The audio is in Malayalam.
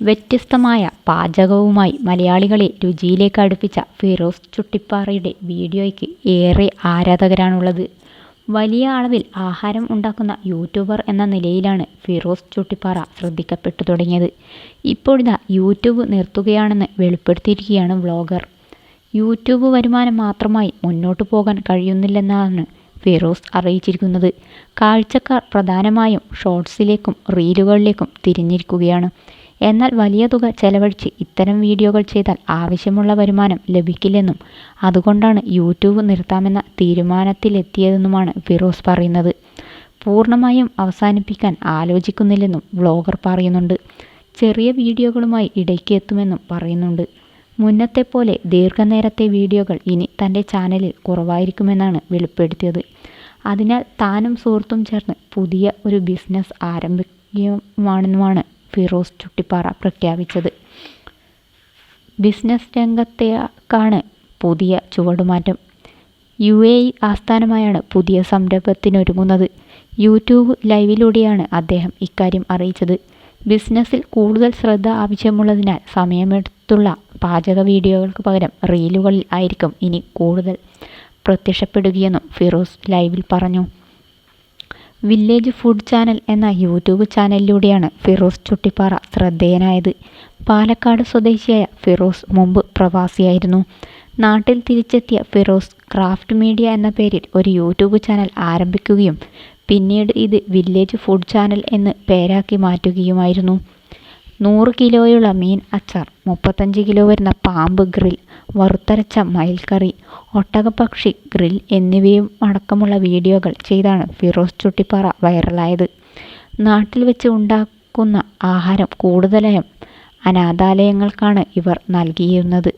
വ്യത്യസ്തമായ പാചകവുമായി മലയാളികളെ രുചിയിലേക്ക് അടുപ്പിച്ച ഫിറോസ് ചുട്ടിപ്പാറയുടെ വീഡിയോയ്ക്ക് ഏറെ ആരാധകരാണുള്ളത്. വലിയ അളവിൽ ആഹാരം ഉണ്ടാക്കുന്ന യൂട്യൂബർ എന്ന നിലയിലാണ് ഫിറോസ് ചുട്ടിപ്പാറ ശ്രദ്ധിക്കപ്പെട്ടു തുടങ്ങിയത്. ഇപ്പോഴിതാ യൂട്യൂബ് നിർത്തുകയാണെന്ന് വെളിപ്പെടുത്തിയിരിക്കുകയാണ് വ്ളോഗർ യൂട്യൂബ് വരുമാനം മാത്രമായി മുന്നോട്ടു പോകാൻ കഴിയുന്നില്ലെന്നാണ് ഫിറോസ് അറിയിച്ചിരിക്കുന്നത്. കാഴ്ചക്കാർ പ്രധാനമായും ഷോർട്സിലേക്കും റീലുകളിലേക്കും തിരിഞ്ഞിരിക്കുകയാണ്. എന്നാൽ വലിയ തുക ചെലവഴിച്ച് ഇത്തരം വീഡിയോകൾ ചെയ്താൽ ആവശ്യമുള്ള വരുമാനം ലഭിക്കില്ലെന്നും അതുകൊണ്ടാണ് യൂട്യൂബ് നിർത്താമെന്ന തീരുമാനത്തിലെത്തിയതെന്നുമാണ് ഫിറോസ് പറയുന്നത്. പൂർണമായും അവസാനിപ്പിക്കാൻ ആലോചിക്കുന്നില്ലെന്നും വ്ളോഗർ പറയുന്നുണ്ട്. ചെറിയ വീഡിയോകളുമായി ഇടയ്ക്ക് എത്തുമെന്നും പറയുന്നുണ്ട്. മുന്നത്തെ പോലെ ദീർഘനേരത്തെ വീഡിയോകൾ ഇനി തന്റെ ചാനലിൽ കുറവായിരിക്കുമെന്നാണ് വെളിപ്പെടുത്തിയത്. അതിനാൽ താനും സുഹൃത്തും ചേർന്ന് പുതിയ ഒരു ബിസിനസ് ആരംഭിക്കുകയാണെന്നുമാണ് ഫിറോസ് ചുട്ടിപ്പാറ പ്രഖ്യാപിച്ചത്. ബിസിനസ് രംഗത്തേക്കാണ് പുതിയ ചുവടുമാറ്റം. യു യുഎഇ ആസ്ഥാനമായാണ് പുതിയ സംരംഭത്തിനൊരുങ്ങുന്നത്. യൂട്യൂബ് ലൈവിലൂടെയാണ് അദ്ദേഹം ഇക്കാര്യം അറിയിച്ചത്. ബിസിനസ്സിൽ കൂടുതൽ ശ്രദ്ധ ആവശ്യമുള്ളതിനാൽ സമയമെടുത്തുള്ള പാചക വീഡിയോകൾക്ക് പകരം റീലുകളിൽ ആയിരിക്കും ഇനി കൂടുതൽ പ്രത്യക്ഷപ്പെടുകയെന്നും ഫിറോസ് ലൈവിൽ പറഞ്ഞു. വില്ലേജ് ഫുഡ് ചാനൽ എന്ന യൂട്യൂബ് ചാനലിലൂടെയാണ് ഫിറോസ് ചുട്ടിപ്പാറ ശ്രദ്ധേയനായത്. പാലക്കാട് സ്വദേശിയായ ഫിറോസ് മുമ്പ് പ്രവാസിയായിരുന്നു. നാട്ടിൽ തിരിച്ചെത്തിയ ഫിറോസ് ക്രാഫ്റ്റ് മീഡിയ എന്ന പേരിൽ ഒരു യൂട്യൂബ് ചാനൽ ആരംഭിക്കുകയും പിന്നീട് ഇത് വില്ലേജ് ഫുഡ് ചാനൽ എന്ന് പേരാക്കി മാറ്റുകയുമായിരുന്നു. നൂറ് കിലോയുള്ള മീൻ അച്ചാർ, മുപ്പത്തഞ്ച് കിലോ വരുന്ന പാമ്പ് ഗ്രിൽ, വറുത്തരച്ച മയിൽക്കറി, ഒട്ടകപ്പക്ഷി ഗ്രിൽ എന്നിവയും അടക്കമുള്ള വീഡിയോകൾ ചെയ്താണ് ഫിറോസ് ചുട്ടിപ്പാറ വൈറലായത്. നാട്ടിൽ വെച്ച് ഉണ്ടാക്കുന്ന ആഹാരം കൂടുതലായും അനാഥാലയങ്ങൾക്കാണ് ഇവർ നൽകിയിരുന്നത്.